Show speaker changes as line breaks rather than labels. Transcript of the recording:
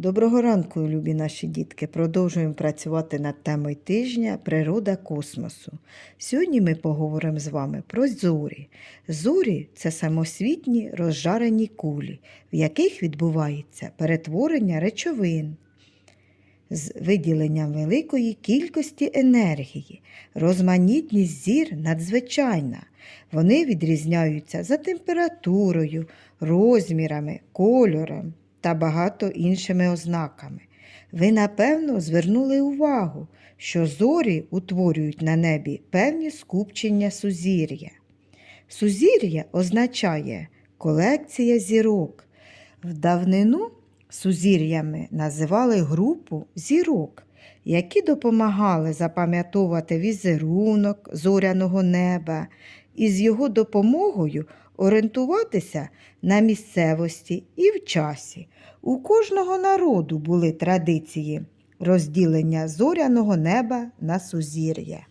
Доброго ранку, любі наші дітки. Продовжуємо працювати над темою тижня Природа космосу. Сьогодні ми поговоримо з вами про зорі. Зорі це самосвітні розжарені кулі, в яких відбувається перетворення речовин з виділенням великої кількості енергії. Розманітність зір надзвичайна. Вони відрізняються за температурою, розмірами, кольором та багато іншими ознаками. Ви, напевно, звернули увагу, що зорі утворюють на небі певні скупчення сузір'я. Сузір'я означає колекція зірок. В давнину сузір'ями називали групу зірок, які допомагали запам'ятовувати візерунок зоряного неба і з його допомогою орієнтуватися на місцевості і в часі. У кожного народу були традиції розділення зоряного неба на сузір'я.